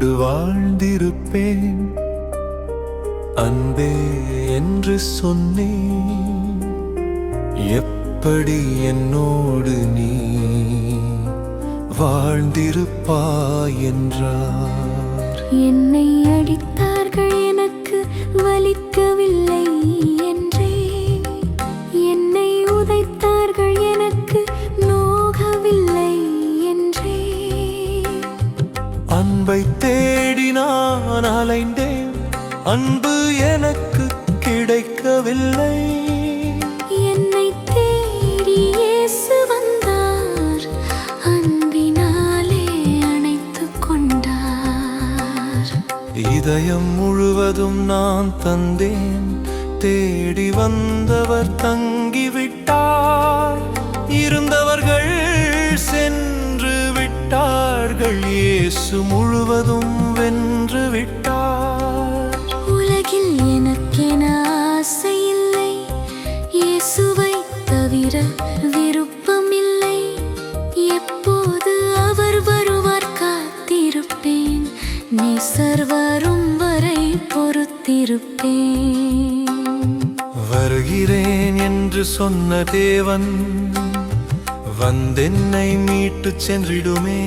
உன்னோடு வாழ்ந்திருப்பேன். அன்பே என்று சொன்னே எப்படி என்னோடு நீ வாழ்ந்திருப்பாய் என்றார். என்னை அடித்தார்கள் அன்பை தேடி நான் அலைந்தேன். அன்பு எனக்கு கிடைக்கவில்லை. என்னை தேடி இயேசு வந்தார். அன்பினாலே அணைத்துக் கொண்டார். இதயம் முழுவதும் நான் தந்தேன். தேடி வந்தவர் தங்கிவிட்டார் விட்டார்கள் இயேசு முழுவதும் வென்று விட்டார். உலகில் எனக்கென ஆசை இல்லை இயேசுவை தவிர விருப்பமில்லை. எப்போது அவர் வருவார் காத்திருப்பேன். நேசர் வரும் வரை பொறுத்திருப்பேன். வருகிறேன் என்று சொன்ன தேவன் வந்தென்னை மீட்டுச் சென்றிடுமே.